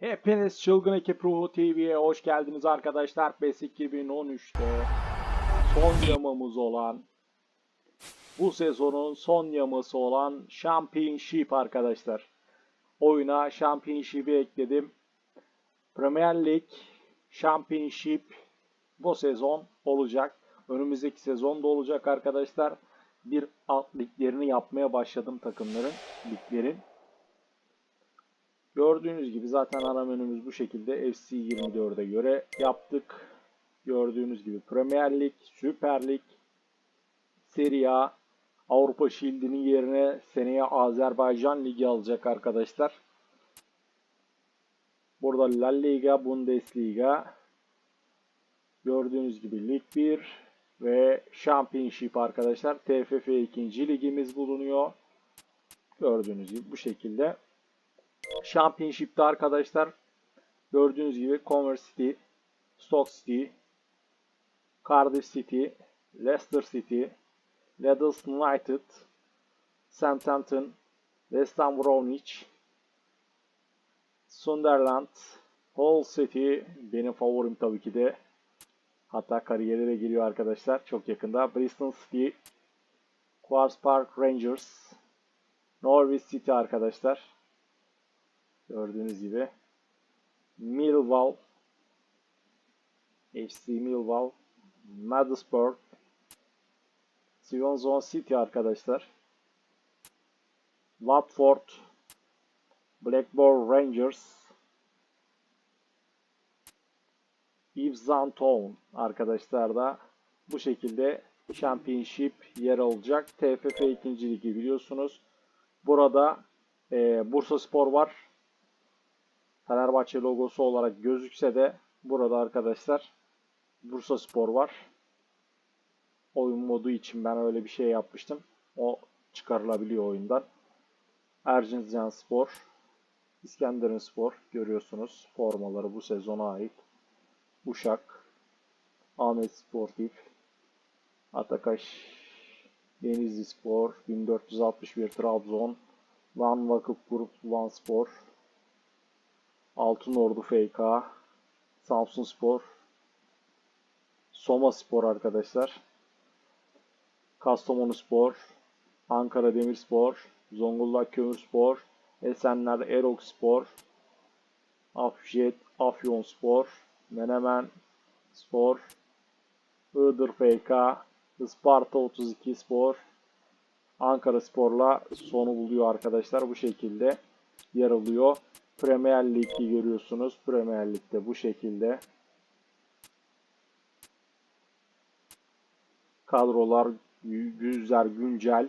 Hepiniz Çılgın Ekip Ruhu TV'ye hoş geldiniz arkadaşlar. PES 2013'te son yamamız olan bu sezonun son yaması olan Championship arkadaşlar. Oyuna Championship'i ekledim. Premier Lig Championship bu sezon olacak. Önümüzdeki sezon da olacak arkadaşlar. Bir alt liglerini yapmaya başladım takımların, liglerin. Gördüğünüz gibi zaten ana menümüz bu şekilde FC 24'e göre yaptık. Gördüğünüz gibi Premier Lig, Süper Lig, Serie A, Avrupa Shield'inin yerine seneye Azerbaycan Ligi alacak arkadaşlar. Burada La Liga, Bundesliga, gördüğünüz gibi Lig 1 ve Championship arkadaşlar. TFF 2. ligimiz bulunuyor. Gördüğünüz gibi bu şekilde. Championship'te arkadaşlar gördüğünüz gibi Converse City, Stoke City, Cardiff City, Leicester City, Leeds United, Southampton, West Ham Bromwich, Sunderland, Hull City benim favorim tabii ki de. Hatta kariyeri de geliyor arkadaşlar çok yakında. Bristol City, Queen's Park Rangers, Norwich City arkadaşlar. Gördüğünüz gibi. Millwall. FC Millwall. Middlesbrough. Swansea City arkadaşlar. Watford. Blackburn Rangers. Ipswich Town arkadaşlar da bu şekilde Championship yer alacak. TFF 2. Ligi biliyorsunuz. Burada e, Bursa Spor var. Fenerbahçe logosu olarak gözükse de burada arkadaşlar Bursa Spor var. Oyun modu için ben öyle bir şey yapmıştım. O çıkarılabiliyor oyundan. Erzincan Spor, İskenderun Spor görüyorsunuz. Formaları bu sezona ait. Uşak, Ahmet Sportif, Atakaş, Denizli Spor, 1461 Trabzon, Van Vakıf Grup Van Spor, Altın Ordu FK, Samsun Spor, Soma Spor arkadaşlar, Kastamonu Spor, Ankara Demirspor, Zonguldak Kömürspor, Esenler Erok Spor, Afjet Afyon Spor, Menemen Spor, Iğdır FK, Isparta 32 Spor, Ankara Spor'la sonu buluyor arkadaşlar. Bu şekilde yer alıyor. Premier Lig'i görüyorsunuz. Premier Lig'de bu şekilde. Kadrolar güzel, güncel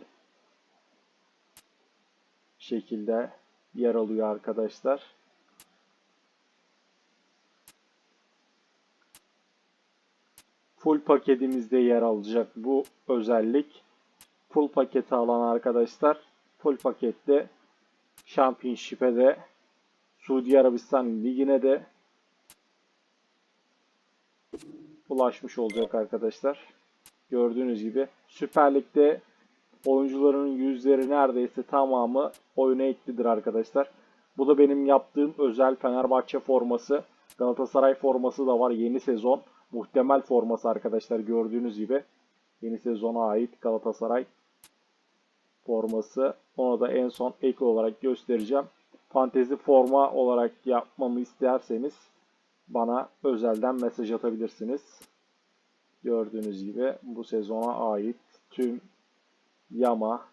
şekilde yer alıyor arkadaşlar. Full paketimizde yer alacak bu özellik. Full paketi alan arkadaşlar full pakette Championship'e de Suudi Arabistan Ligi'ne de ulaşmış olacak arkadaşlar. Gördüğünüz gibi Süper Lig'de oyuncuların yüzleri neredeyse tamamı oyuna eklidir arkadaşlar. Bu da benim yaptığım özel Fenerbahçe forması. Galatasaray forması da var yeni sezon. Muhtemel forması arkadaşlar gördüğünüz gibi. Yeni sezona ait Galatasaray forması. Onu da en son ek olarak göstereceğim. Fantezi forma olarak yapmamı isterseniz bana özelden mesaj atabilirsiniz. Gördüğünüz gibi bu sezona ait tüm yama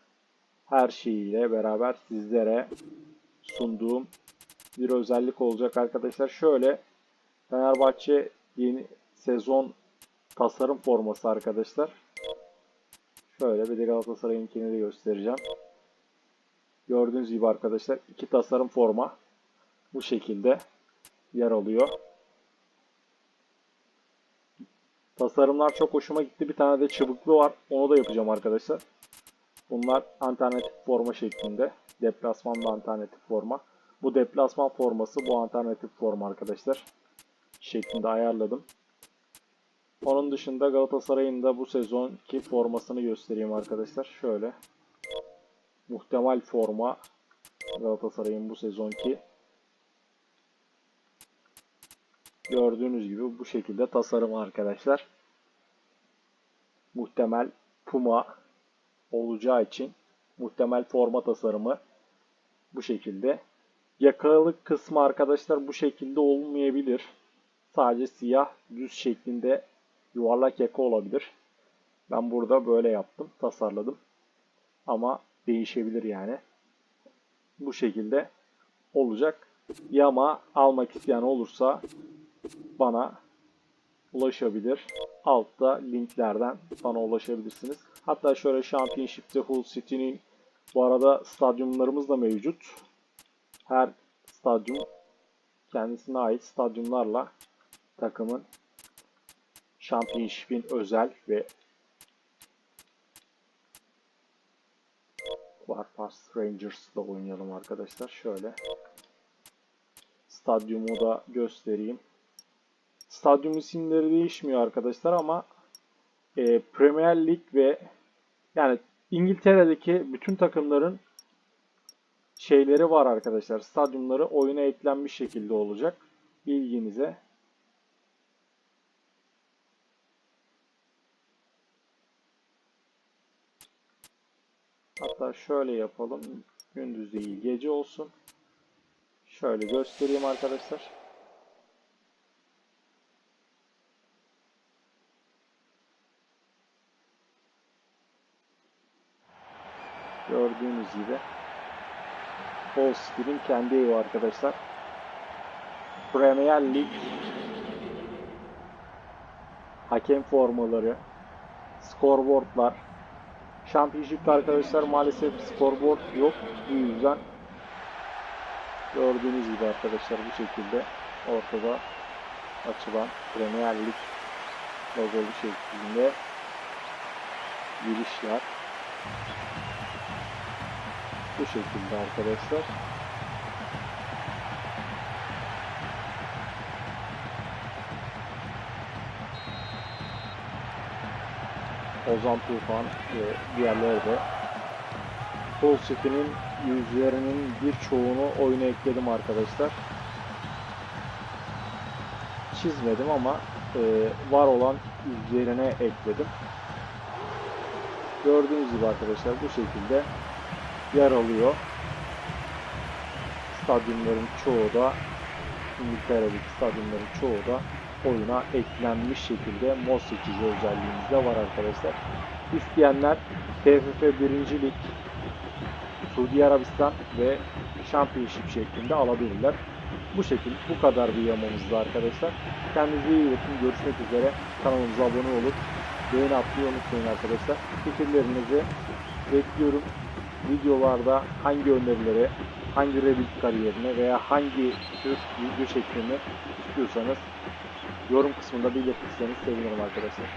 her şeyiyle beraber sizlere sunduğum bir özellik olacak arkadaşlar. Şöyle Fenerbahçe yeni sezon tasarım forması arkadaşlar. Şöyle bir de Galatasaray'ınkini de göstereceğim. Gördüğünüz gibi arkadaşlar iki tasarım forma bu şekilde yer alıyor. Tasarımlar çok hoşuma gitti. Bir tane de çubuklu var. Onu da yapacağım arkadaşlar. Bunlar alternatif forma şeklinde. Deplasman ve alternatif forma. Bu deplasman forması bu alternatif forma arkadaşlar. Şeklinde ayarladım. Onun dışında Galatasaray'ın da bu sezonki formasını göstereyim arkadaşlar. Şöyle. Muhtemel forma Galatasaray'ın bu sezonki. Gördüğünüz gibi bu şekilde tasarım arkadaşlar. Muhtemel Puma olacağı için muhtemel forma tasarımı bu şekilde. Yakalık kısmı arkadaşlar bu şekilde olmayabilir. Sadece siyah düz şeklinde yuvarlak yaka olabilir. Ben burada böyle yaptım, tasarladım. Ama değişebilir yani. Bu şekilde olacak. Yama almak isteyen olursa bana ulaşabilir. Altta linklerden bana ulaşabilirsiniz. Hatta şöyle Championship'te Hull City'nin bu arada stadyumlarımız da mevcut. Her stadyum kendisine ait stadyumlarla takımın Championship'in özel ve Warpath Rangers'da oynayalım arkadaşlar. Şöyle stadyumu da göstereyim. Stadyum isimleri değişmiyor arkadaşlar ama e, Premier Lig ve yani İngiltere'deki bütün takımların şeyleri var arkadaşlar. Stadyumları oyuna eklenmiş şekilde olacak. Bilginize. Hatta şöyle yapalım. Gündüz değil gece olsun. Şöyle göstereyim arkadaşlar. Gördüğünüz gibi City'nin kendi evi arkadaşlar. Premier Lig hakem formaları, scoreboardlar. Championship'te arkadaşlar maalesef scoreboard yok. Bu yüzden gördüğünüz gibi arkadaşlar bu şekilde ortada açılan Premier Lig logolu şeklinde girişler. Bu şekilde arkadaşlar. Ozan Tufan ve diğerleri de City'nin yüzlerinin birçoğunu oyuna ekledim arkadaşlar. Çizmedim ama e, var olan yüzlerine ekledim. Gördüğünüz gibi arkadaşlar bu şekilde yer alıyor. Stadyumların çoğu da İngiltere'deki stadyumların çoğu da oyuna eklenmiş şekilde mod seçici özelliğimizde var arkadaşlar. İsteyenler TFF 1. Lig, Suudi Arabistan ve Championship şeklinde alabilirler. Bu şekilde bu kadar bir yamamızda arkadaşlar. Kendinize iyi bakın. Görüşmek üzere. Kanalımıza abone olup beğeni atmayı unutmayın arkadaşlar. Fikirlerinizi bekliyorum. Videolarda hangi önerileri, hangi Reddit kariyerine veya hangi tür video şeklini istiyorsanız yorum kısmında belirtirseniz sevinirim arkadaşlar.